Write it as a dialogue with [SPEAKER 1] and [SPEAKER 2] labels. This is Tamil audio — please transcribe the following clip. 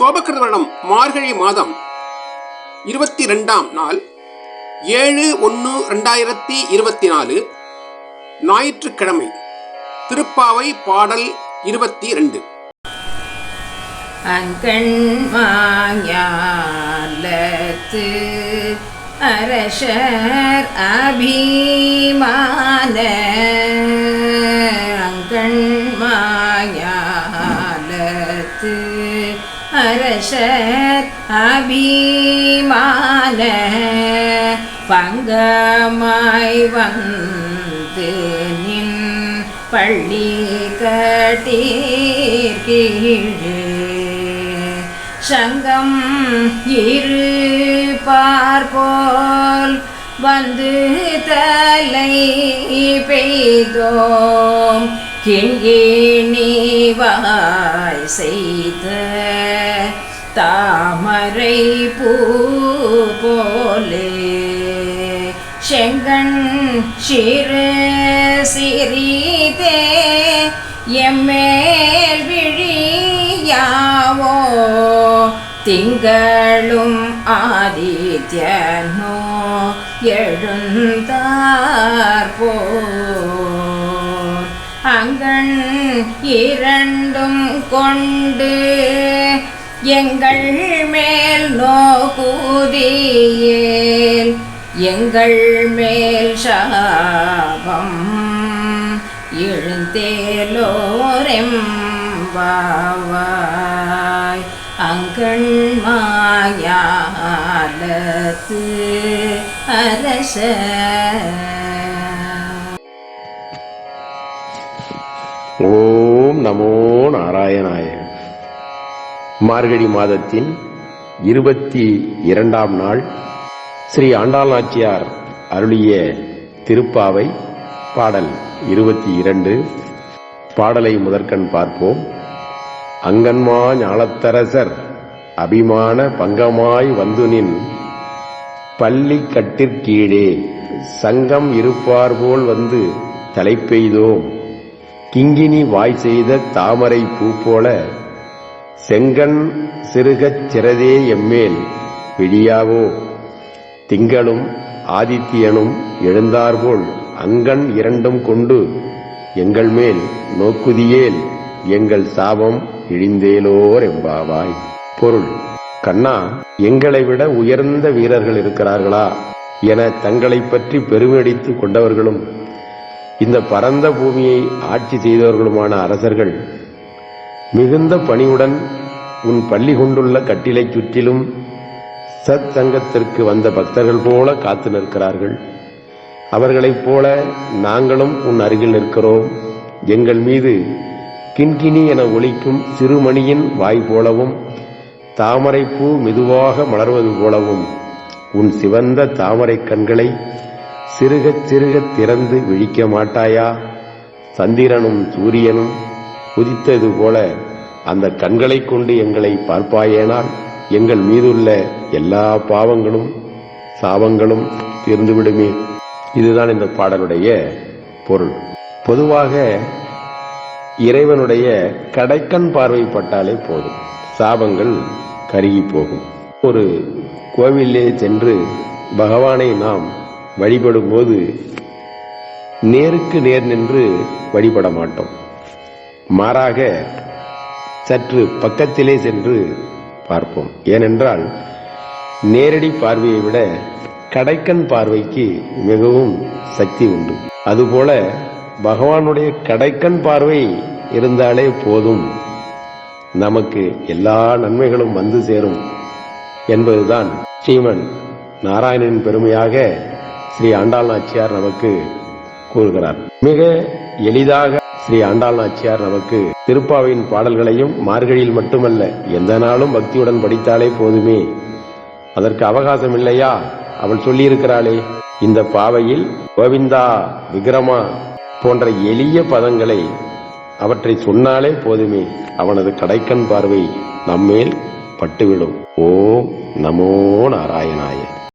[SPEAKER 1] சோபகிருத வருடம் மார்கழி மாதம் இருபத்தி ரெண்டாம் நாள் ஏழு ஒன்று ரெண்டாயிரத்தி இருபத்தி நாலு ஞாயிற்றுக்கிழமை திருப்பாவை பாடல் இருபத்தி ரெண்டு
[SPEAKER 2] அங்கண்மாயாலத்து அரசர் அபிமான அங்கண்மாயாலத்து அரசர் அபிமான பங்கமாய் வந்து நின் பள்ளி கட்டீர்கீழே. சங்கம் இரு பார்போல் வந்து தலை பெய்தோம். கிண்கிணிவாய் செய்த தாமரை பூ போலே. செங்கண் சிறு சிறிதே எம்மேல் விழியாவோ. திங்களும் ஆதித்யனோ எழுந்தார் போர் அங்கண் இரண்டும் கொண்டு எங்கள் மேல் நோகுதியேல். எங்கள் மேல் சாபம் எழுந்தேலோரெம்பாவாய். அங்கண்மாயாலத்து அரச
[SPEAKER 3] ஓம் நமோ நாராயணாய. மார்கழி மாதத்தின் இருபத்தி இரண்டாம் நாள் ஸ்ரீ ஆண்டாள் நாச்சியார் அருளிய திருப்பாவை பாடல் இருபத்தி இரண்டு. பாடலை முதற்கண் பார்ப்போம். அங்கன்மா ஞாலத்தரசர் அபிமான பங்கமாய் வந்து நின் பள்ளி கட்டிற்கீழே சங்கம் இருப்பார் போல் வந்து தலைப்பெய்தோம். கிங்கினி வாய் செய்த தாமரை பூ போல செங்கண் சிறுகச் சிறதே எம்மேல் விழியாவோ? திங்களும் ஆதித்யனும் எழுந்தார்போல் அங்கன் இரண்டும் கொண்டு எங்கள் மேல் நோக்குதியேல் எங்கள் சாபம் இழிந்தேலோர் எம்பாவாய். பொருள். கண்ணா எங்களை விட உயர்ந்த வீரர்கள் இருக்கிறார்களா? என தங்களை பற்றி பெருமையடித்துக் கொண்டவர்களும் இந்த பரந்த பூமியை ஆட்சி செய்தவர்களுமான அரசர்கள் மிகுந்த பணிவுடன் உன் பள்ளி கொண்டுள்ள கட்டிலைச் சுற்றிலும் சத் சங்கத்திற்கு வந்த பக்தர்கள் போல காத்து நிற்கிறார்கள். அவர்களைப் போல நாங்களும் உன் அருகில் நிற்கிறோம். எங்கள் மீது கிண்கிணி என ஒழிக்கும் சிறுமணியின் வாய் போலவும் தாமரைப்பூ மெதுவாக மலர்வது போலவும் உன் சிவந்த தாமரை கண்களை சிறுகச் சிறுகத் திறந்து விழிக்க மாட்டாயா? சந்திரனும் சூரியனும் உதித்தது போல அந்த கண்களைக் கொண்டு எங்களை பார்ப்பாயேனால் எங்கள் மீதுள்ள எல்லா பாவங்களும் சாபங்களும் தீர்ந்துவிடுமே. இதுதான் இந்த பாடலுடைய பொருள். பொதுவாக இறைவனுடைய கடைக்கண் பார்வைப்பட்டாலே போதும். சாபங்கள் கருகி போகும். ஒரு கோவிலே சென்று பகவானை நாம் வழிபடும் போது நேருக்கு நேர் நின்று வழிபட மாட்டோம். மாறாக சற்று பக்கத்திலே சென்று பார்ப்போம். ஏனென்றால் நேரடி பார்வையை விட கடைக்கண் பார்வைக்கு மிகவும் சக்தி உண்டு. அதுபோல பகவானுடைய கடைக்கண் பார்வை இருந்தாலே போதும். நமக்கு எல்லா நன்மைகளும் வந்து சேரும் என்பதுதான் ஸ்ரீமன் நாராயணனின் பெருமையாக ஸ்ரீ ஆண்டாள் நாச்சியார் நமக்கு கூறுகிறார். மிக எளிதாக ஸ்ரீ ஆண்டாள் நாச்சியார் நமக்கு திருப்பாவையின் பாடல்களையும் மார்கழியில் மட்டுமல்ல எந்த நாளும் பக்தியுடன் படித்தாலே போதுமே. அதற்கு அவகாசம் இல்லையா? அவள் சொல்லியிருக்கிறாளே இந்த பாவையில் கோவிந்தா விக்ரமா போன்ற எளிய பதங்களை அவற்றை சொன்னாலே போதுமே. அவனது கடைக்கண் பார்வை நம்மேல் பட்டுவிடும். ஓம் நமோ நாராயணாய.